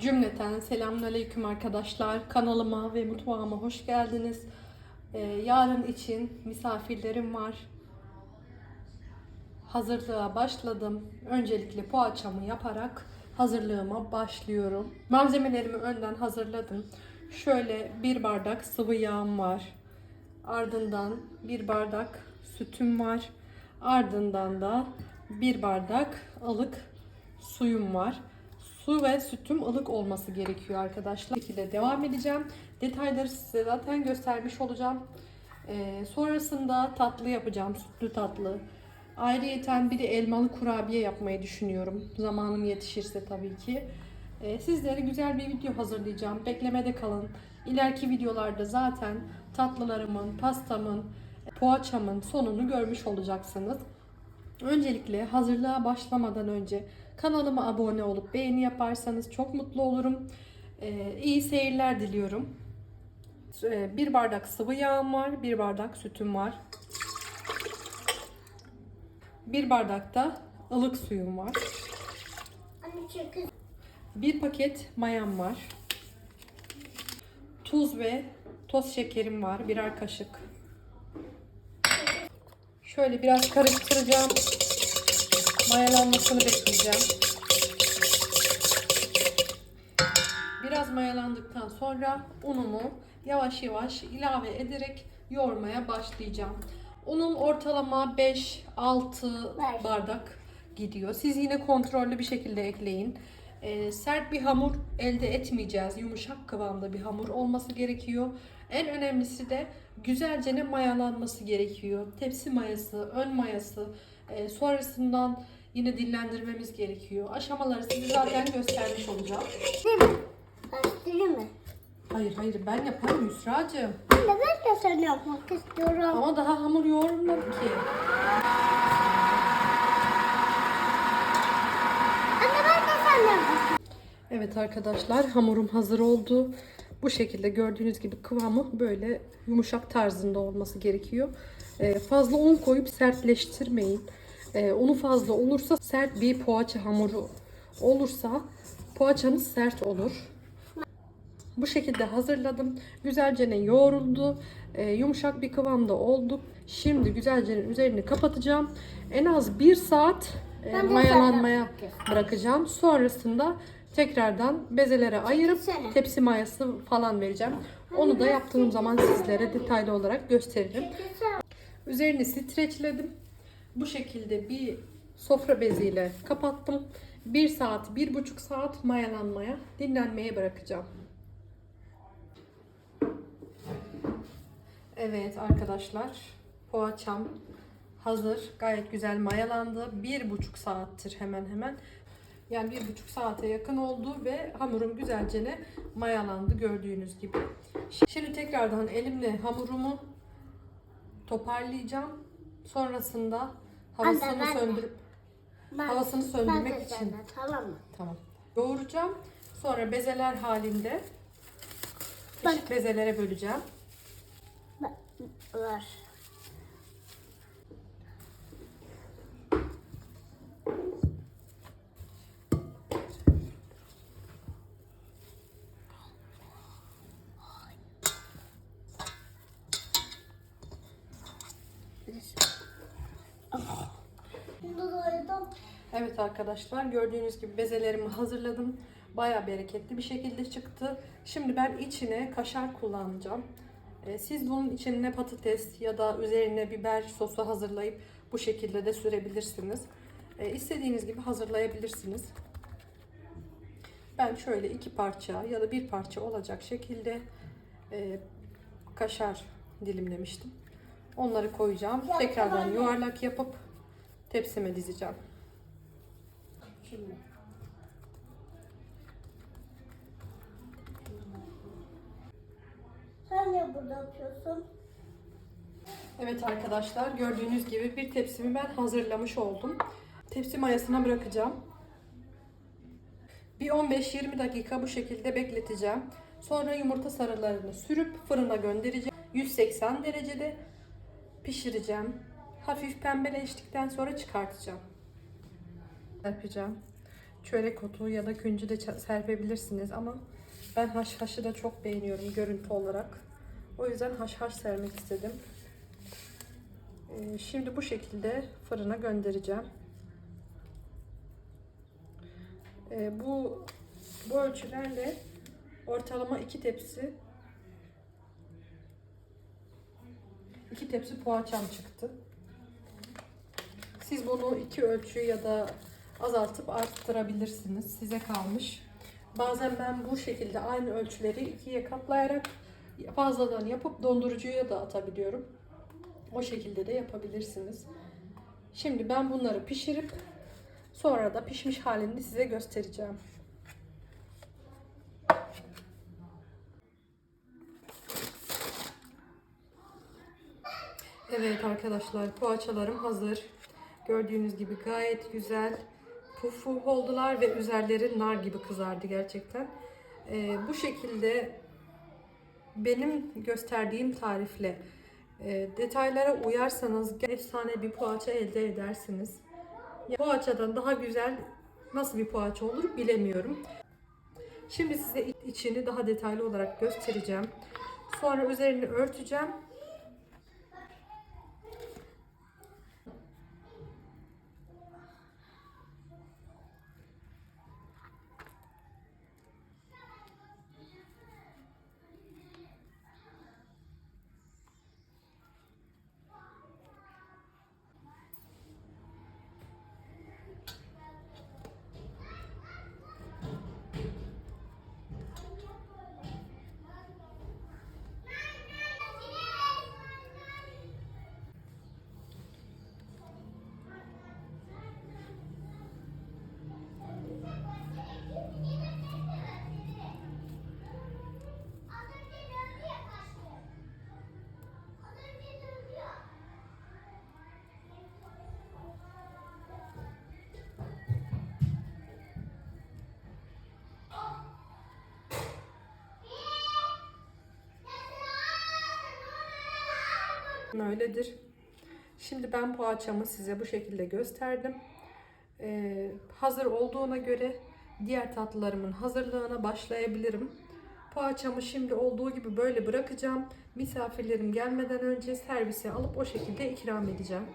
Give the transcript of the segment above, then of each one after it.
Cümleten selamünaleyküm arkadaşlar. Kanalıma ve mutfağıma hoş geldiniz. Ee, yarın için misafirlerim var. Hazırlığa başladım. Öncelikle poğaçamı yaparak hazırlığıma başlıyorum. Malzemelerimi önden hazırladım. Şöyle bir bardak sıvı yağım var. Ardından bir bardak sütüm var. Ardından da bir bardak ılık suyum var. Su ve sütüm ılık olması gerekiyor arkadaşlar. Bu şekilde devam edeceğim. Detayları size zaten göstermiş olacağım. Ee, sonrasında tatlı yapacağım. Sütlü tatlı. Ayrıyeten bir de elmalı kurabiye yapmayı düşünüyorum. Zamanım yetişirse tabii ki. Ee, sizlere güzel bir video hazırlayacağım. Beklemede kalın. İleriki videolarda zaten tatlılarımın, pastamın, poğaçamın sonunu görmüş olacaksınız. Öncelikle hazırlığa başlamadan önce kanalıma abone olup beğeni yaparsanız çok mutlu olurum. Ee, iyi seyirler diliyorum. Ee, bir bardak sıvı yağım var, bir bardak sütüm var. Bir bardak da ılık suyum var. Bir paket mayam var. Tuz ve toz şekerim var. Birer kaşık. Şöyle biraz karıştıracağım. Mayalanmasını bekleyeceğim. Biraz mayalandıktan sonra unumu yavaş yavaş ilave ederek yoğurmaya başlayacağım. Unum ortalama 5-6 Ver. bardak gidiyor. Siz yine kontrollü bir şekilde ekleyin. Ee, sert bir hamur elde etmeyeceğiz. Yumuşak kıvamda bir hamur olması gerekiyor. En önemlisi de güzelce mayalanması gerekiyor. Tepsi mayası, ön mayası, e, sonrasından yine dinlendirmemiz gerekiyor. Aşamaları size zaten göstermiş olacağım. değil mi? Hayır hayır ben yaparım Yusra'cığım. Anne ben de sen yapmak istiyorum. Ama daha hamur yoğurmadım ki. Anne ben de sen yapmak Evet arkadaşlar hamurum hazır oldu. Bu şekilde gördüğünüz gibi kıvamı böyle yumuşak tarzında olması gerekiyor. Ee, fazla un koyup sertleştirmeyin. Ee, unu fazla olursa sert bir poğaça hamuru olursa poğaçanız sert olur. Bu şekilde hazırladım. Güzelce ne yoğruldu. Ee, yumuşak bir kıvamda oldu. Şimdi güzelce üzerini kapatacağım. En az bir saat e, mayalanmaya bırakacağım. Sonrasında tekrardan bezelere ayırıp tepsi mayası falan vereceğim. Onu da yaptığım zaman sizlere detaylı olarak gösteririm. Üzerini streçledim. Bu şekilde bir sofra beziyle kapattım. 1 saat, 1,5 saat mayalanmaya, dinlenmeye bırakacağım. Evet arkadaşlar, poğaçam hazır. Gayet güzel mayalandı. 1,5 saattir hemen hemen. Yani 1,5 saate yakın oldu ve hamurum güzelce mayalandı gördüğünüz gibi. Şimdi tekrardan elimle hamurumu toparlayacağım. Sonrasında havasını Anne, ben de. söndürüp Ben- Havasını söndürmek ben de için. senden, tamam mı? tamam. Yoğuracağım. Sonra bezeler halinde Bak. eşit bezelere böleceğim. Bak, Var. Şimdi doydum. Evet arkadaşlar gördüğünüz gibi bezelerimi hazırladım. Baya bereketli bir şekilde çıktı. Şimdi ben içine kaşar kullanacağım. Ee, Siz bunun içine patates ya da üzerine biber sosu hazırlayıp bu şekilde de sürebilirsiniz. Ee, İstediğiniz gibi hazırlayabilirsiniz. Ben şöyle iki parça ya da bir parça olacak şekilde e, kaşar dilimlemiştim. Onları koyacağım. Tekrardan yuvarlak yapıp tepsime dizeceğim. Şimdi. Sen niye burada yapıyorsun? Evet arkadaşlar gördüğünüz gibi bir tepsimi ben hazırlamış oldum. Tepsi mayasına bırakacağım. Bir 15-20 dakika bu şekilde bekleteceğim. Sonra yumurta sarılarını sürüp fırına göndereceğim. 180 derecede pişireceğim. Hafif pembeleştikten sonra çıkartacağım. Yapacağım. çörek otu ya da küncü de serpebilirsiniz ama ben haşhaşı da çok beğeniyorum görüntü olarak. O yüzden haşhaş sermek istedim. Ee, Şimdi bu şekilde fırına göndereceğim. Ee, Bu bu ölçülerle ortalama iki tepsi iki tepsi poğaçam çıktı. Siz bunu iki ölçü ya da azaltıp arttırabilirsiniz. Size kalmış. Bazen ben bu şekilde aynı ölçüleri ikiye katlayarak fazladan yapıp dondurucuya da atabiliyorum. O şekilde de yapabilirsiniz. Şimdi ben bunları pişirip sonra da pişmiş halini size göstereceğim. Evet arkadaşlar poğaçalarım hazır. Gördüğünüz gibi gayet güzel puf puf oldular ve üzerleri nar gibi kızardı gerçekten. Ee, bu şekilde benim gösterdiğim tarifle e, detaylara uyarsanız efsane bir poğaça elde edersiniz. Ya, Poğaçadan daha güzel nasıl bir poğaça olur bilemiyorum. Şimdi size içini daha detaylı olarak göstereceğim. Sonra üzerini örteceğim. Öyledir. Şimdi ben poğaçamı size bu şekilde gösterdim. Ee, hazır olduğuna göre diğer tatlılarımın hazırlığına başlayabilirim. Poğaçamı şimdi olduğu gibi böyle bırakacağım. Misafirlerim gelmeden önce servise alıp o şekilde ikram edeceğim.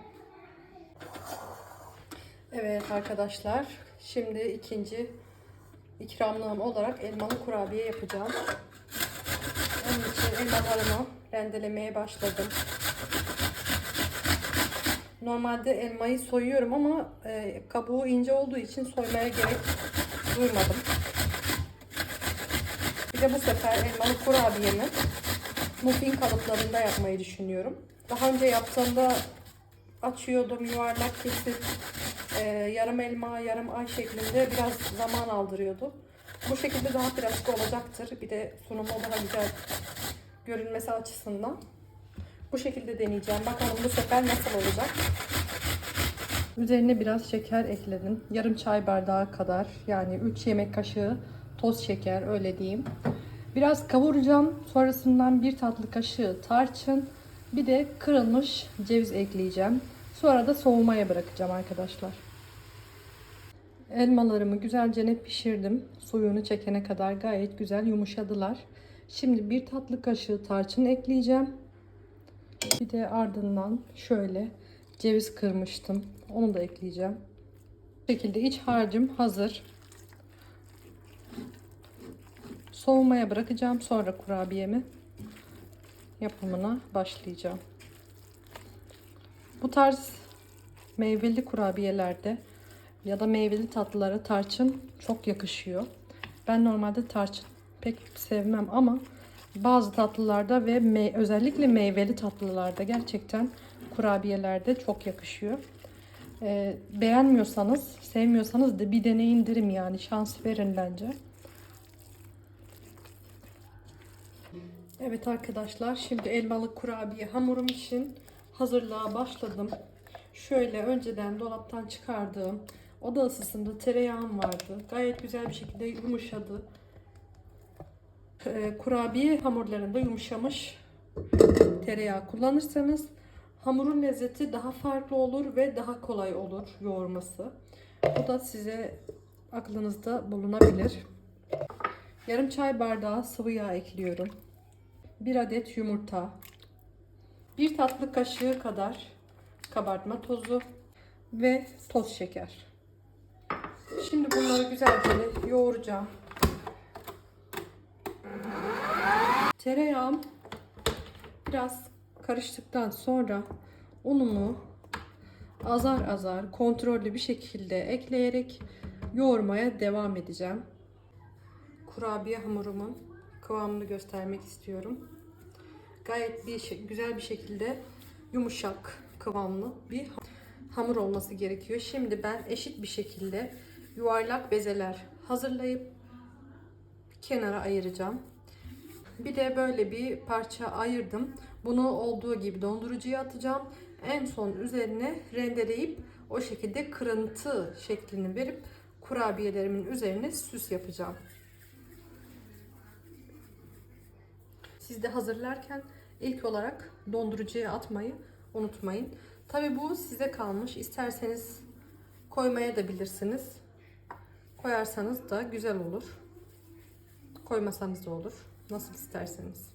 Evet arkadaşlar, şimdi ikinci ikramlığım olarak elmalı kurabiye yapacağım. Onun için elmalarımı rendelemeye başladım. Normalde elmayı soyuyorum ama e, kabuğu ince olduğu için soymaya gerek duymadım. Bir de bu sefer elmalı kurabiyemi muffin kalıplarında yapmayı düşünüyorum. Daha önce yaptığımda açıyordum yuvarlak kesip e, yarım elma yarım ay şeklinde biraz zaman aldırıyordu. Bu şekilde daha pratik olacaktır. Bir de sunumu daha güzel görünmesi açısından. Bu şekilde deneyeceğim. Bakalım bu sefer nasıl olacak. Üzerine biraz şeker ekledim. Yarım çay bardağı kadar yani 3 yemek kaşığı toz şeker öyle diyeyim. Biraz kavuracağım. Sonrasından bir tatlı kaşığı tarçın, bir de kırılmış ceviz ekleyeceğim. Sonra da soğumaya bırakacağım arkadaşlar. Elmalarımı güzelce ne pişirdim. Suyunu çekene kadar gayet güzel yumuşadılar. Şimdi bir tatlı kaşığı tarçın ekleyeceğim. Bir de ardından şöyle ceviz kırmıştım. Onu da ekleyeceğim. Bu şekilde iç harcım hazır. Soğumaya bırakacağım. Sonra kurabiyemi yapımına başlayacağım. Bu tarz meyveli kurabiyelerde ya da meyveli tatlılara tarçın çok yakışıyor. Ben normalde tarçın pek sevmem ama bazı tatlılarda ve me- özellikle meyveli tatlılarda gerçekten kurabiyelerde çok yakışıyor. Ee, beğenmiyorsanız, sevmiyorsanız da bir deneyin derim yani şans verin bence. Evet arkadaşlar şimdi elmalı kurabiye hamurum için hazırlığa başladım. Şöyle önceden dolaptan çıkardığım oda ısısında tereyağım vardı. Gayet güzel bir şekilde yumuşadı. Ee, kurabiye hamurlarında yumuşamış tereyağı kullanırsanız hamurun lezzeti daha farklı olur ve daha kolay olur yoğurması. Bu da size aklınızda bulunabilir. Yarım çay bardağı sıvı yağ ekliyorum. 1 adet yumurta. 1 tatlı kaşığı kadar kabartma tozu ve toz şeker. Şimdi bunları güzelce yoğuracağım. Tereyağım biraz karıştıktan sonra unumu azar azar kontrollü bir şekilde ekleyerek yoğurmaya devam edeceğim. Kurabiye hamurumun kıvamını göstermek istiyorum. Gayet bir güzel bir şekilde yumuşak kıvamlı bir hamur olması gerekiyor. Şimdi ben eşit bir şekilde yuvarlak bezeler hazırlayıp kenara ayıracağım. Bir de böyle bir parça ayırdım. Bunu olduğu gibi dondurucuya atacağım. En son üzerine rendeleyip o şekilde kırıntı şeklini verip kurabiyelerimin üzerine süs yapacağım. Siz de hazırlarken ilk olarak dondurucuya atmayı unutmayın. Tabi bu size kalmış. İsterseniz koymaya da bilirsiniz. Koyarsanız da güzel olur. Koymasanız da olur. Nasıl isterseniz.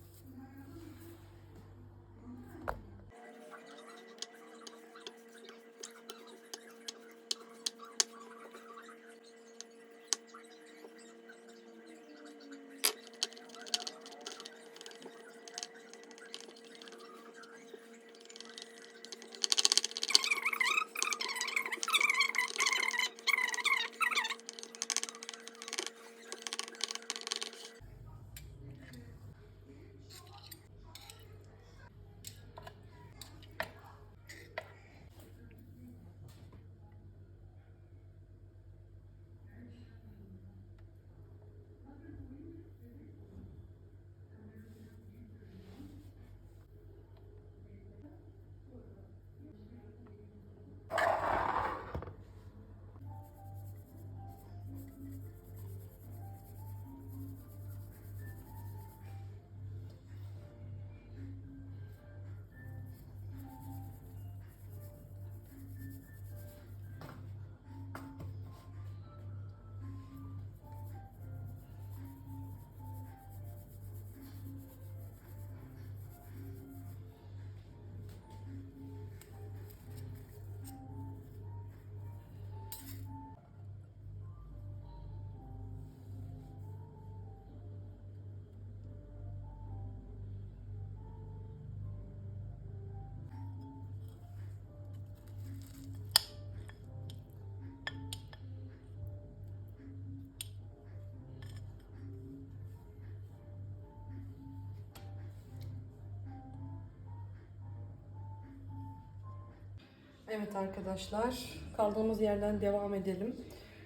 Evet arkadaşlar, kaldığımız yerden devam edelim.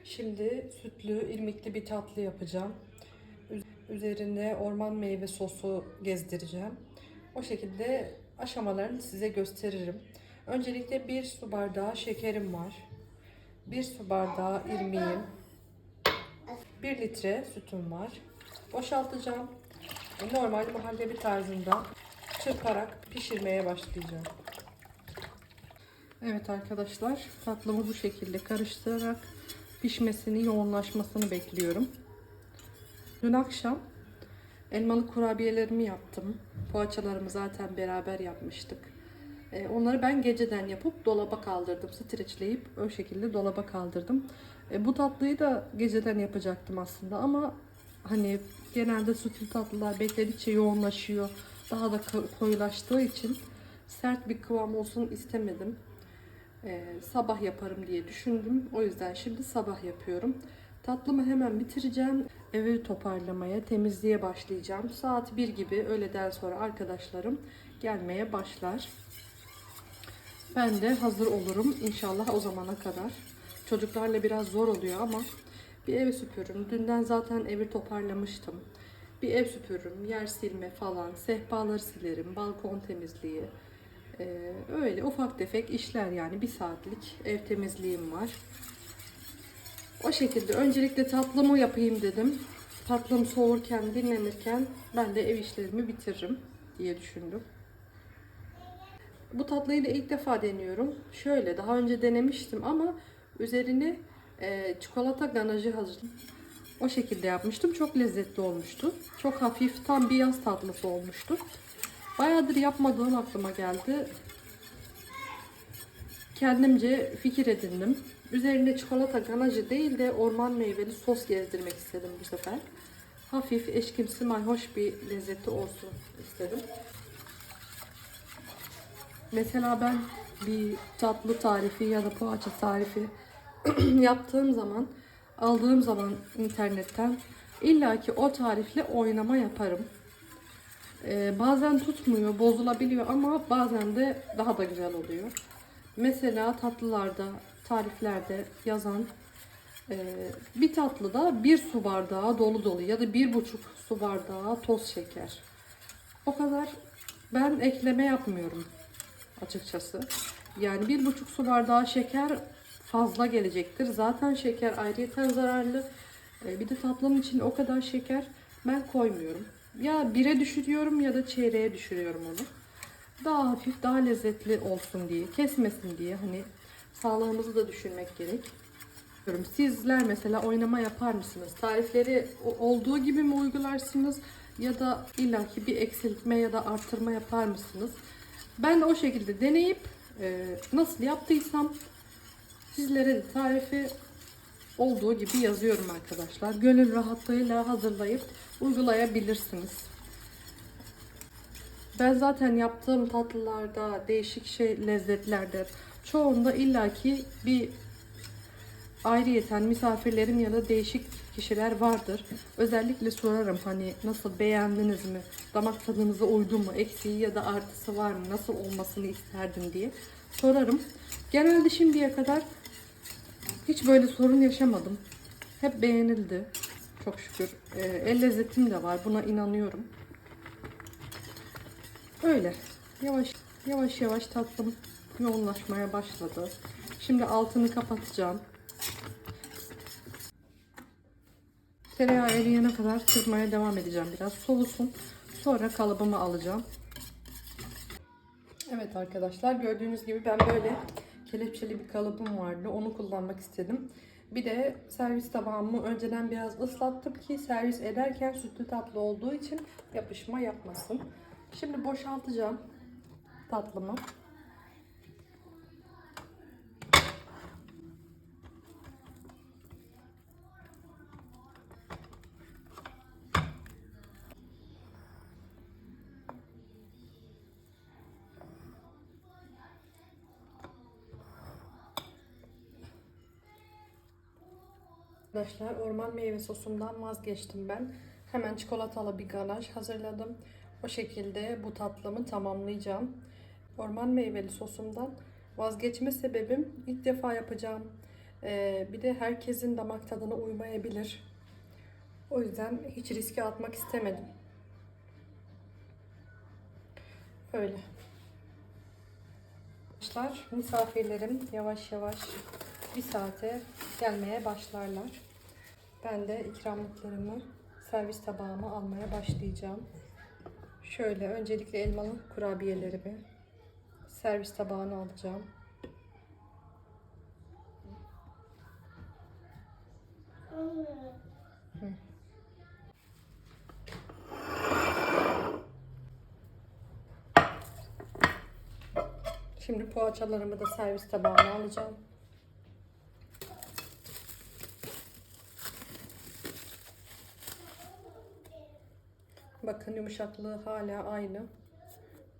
Şimdi sütlü, irmikli bir tatlı yapacağım. Üz- Üzerine orman meyve sosu gezdireceğim. O şekilde aşamalarını size gösteririm. Öncelikle bir su bardağı şekerim var. Bir su bardağı irmiğim. Bir litre sütüm var. Boşaltacağım. Normal muhallebi tarzında çırparak pişirmeye başlayacağım. Evet arkadaşlar tatlımı bu şekilde karıştırarak pişmesini yoğunlaşmasını bekliyorum. Dün akşam elmalı kurabiyelerimi yaptım. Poğaçalarımı zaten beraber yapmıştık. Ee, onları ben geceden yapıp dolaba kaldırdım. Streçleyip o şekilde dolaba kaldırdım. Ee, bu tatlıyı da geceden yapacaktım aslında ama hani genelde sütlü tatlılar bekledikçe yoğunlaşıyor. Daha da ko- koyulaştığı için sert bir kıvam olsun istemedim. Ee, sabah yaparım diye düşündüm. O yüzden şimdi sabah yapıyorum. Tatlımı hemen bitireceğim. Evi toparlamaya, temizliğe başlayacağım. Saat 1 gibi öğleden sonra arkadaşlarım gelmeye başlar. Ben de hazır olurum inşallah o zamana kadar. Çocuklarla biraz zor oluyor ama bir evi süpürürüm. Dünden zaten evi toparlamıştım. Bir ev süpürürüm, yer silme falan, sehpaları silerim, balkon temizliği. Ee, öyle ufak tefek işler yani bir saatlik ev temizliğim var. O şekilde öncelikle tatlımı yapayım dedim. Tatlım soğurken, dinlenirken ben de ev işlerimi bitiririm diye düşündüm. Bu tatlıyı da ilk defa deniyorum. Şöyle daha önce denemiştim ama üzerine e, çikolata ganajı hazırladım. O şekilde yapmıştım. Çok lezzetli olmuştu. Çok hafif tam bir yaz tatlısı olmuştu. Bayağıdır yapmadığım aklıma geldi. Kendimce fikir edindim. Üzerine çikolata ganajı değil de orman meyveli sos gezdirmek istedim bu sefer. Hafif, eşkimsi, mayhoş bir lezzeti olsun istedim. Mesela ben bir tatlı tarifi ya da poğaça tarifi yaptığım zaman, aldığım zaman internetten illaki o tarifle oynama yaparım. Ee, bazen tutmuyor, bozulabiliyor ama bazen de daha da güzel oluyor. Mesela tatlılarda, tariflerde yazan e, bir tatlıda bir su bardağı dolu dolu ya da bir buçuk su bardağı toz şeker. O kadar ben ekleme yapmıyorum açıkçası. Yani bir buçuk su bardağı şeker fazla gelecektir. Zaten şeker ayrıyeten zararlı. E, Bir de tatlım için o kadar şeker ben koymuyorum. Ya bire düşürüyorum ya da çeyreğe düşürüyorum onu. Daha hafif, daha lezzetli olsun diye, kesmesin diye hani sağlığımızı da düşünmek gerek. Sizler mesela oynama yapar mısınız? Tarifleri olduğu gibi mi uygularsınız ya da illaki bir eksiltme ya da arttırma yapar mısınız? Ben o şekilde deneyip e, nasıl yaptıysam sizlere de tarifi olduğu gibi yazıyorum arkadaşlar. Gönül rahatlığıyla hazırlayıp uygulayabilirsiniz. Ben zaten yaptığım tatlılarda, değişik şey lezzetlerde çoğunda illaki bir ayrıyeten misafirlerim ya da değişik kişiler vardır. Özellikle sorarım hani nasıl beğendiniz mi? Damak tadınıza uydu mu? Eksiği ya da artısı var mı? Nasıl olmasını isterdim diye sorarım. Genelde şimdiye kadar hiç böyle sorun yaşamadım. Hep beğenildi. Çok şükür. Ee, el lezzetim de var. Buna inanıyorum. Öyle. Yavaş yavaş yavaş tatlım yoğunlaşmaya başladı. Şimdi altını kapatacağım. Tereyağı eriyene kadar çırpmaya devam edeceğim biraz. Soğusun. Sonra kalıbımı alacağım. Evet arkadaşlar gördüğünüz gibi ben böyle kelepçeli bir kalıbım vardı. Onu kullanmak istedim. Bir de servis tabağımı önceden biraz ıslattım ki servis ederken sütlü tatlı olduğu için yapışma yapmasın. Şimdi boşaltacağım tatlımı. Arkadaşlar orman meyve sosumdan vazgeçtim ben. Hemen çikolatalı bir ganaj hazırladım. O şekilde bu tatlımı tamamlayacağım. Orman meyveli sosumdan vazgeçme sebebim ilk defa yapacağım. Ee, bir de herkesin damak tadına uymayabilir. O yüzden hiç riske atmak istemedim. Öyle. Arkadaşlar misafirlerim yavaş yavaş bir saate gelmeye başlarlar. Ben de ikramlıklarımı servis tabağıma almaya başlayacağım. Şöyle öncelikle elmalı kurabiyelerimi servis tabağına alacağım. Şimdi poğaçalarımı da servis tabağına alacağım. Bakın yumuşaklığı hala aynı.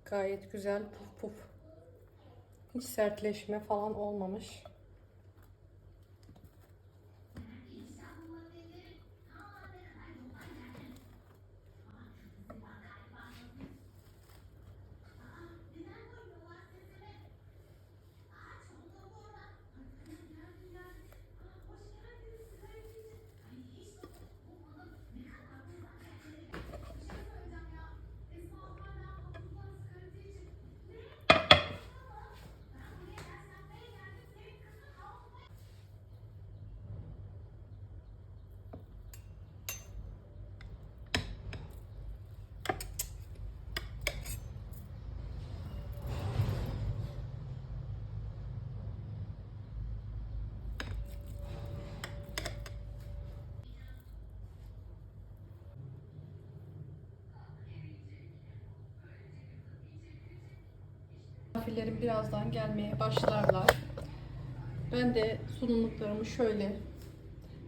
Gayet güzel puf puf. Hiç sertleşme falan olmamış. Misafirlerim birazdan gelmeye başlarlar. Ben de sunumluklarımı şöyle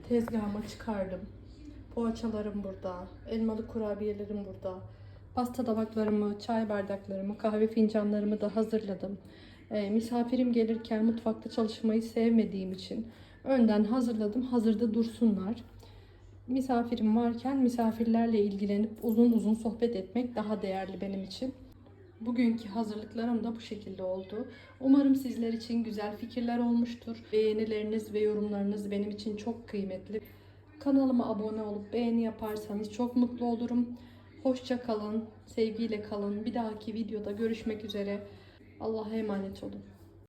tezgahıma çıkardım. Poğaçalarım burada, elmalı kurabiyelerim burada. Pasta tabaklarımı, çay bardaklarımı, kahve fincanlarımı da hazırladım. Ee, misafirim gelirken mutfakta çalışmayı sevmediğim için önden hazırladım. Hazırda dursunlar. Misafirim varken misafirlerle ilgilenip uzun uzun sohbet etmek daha değerli benim için. Bugünkü hazırlıklarım da bu şekilde oldu. Umarım sizler için güzel fikirler olmuştur. Beğenileriniz ve yorumlarınız benim için çok kıymetli. Kanalıma abone olup beğeni yaparsanız çok mutlu olurum. Hoşça kalın, sevgiyle kalın. Bir dahaki videoda görüşmek üzere. Allah'a emanet olun.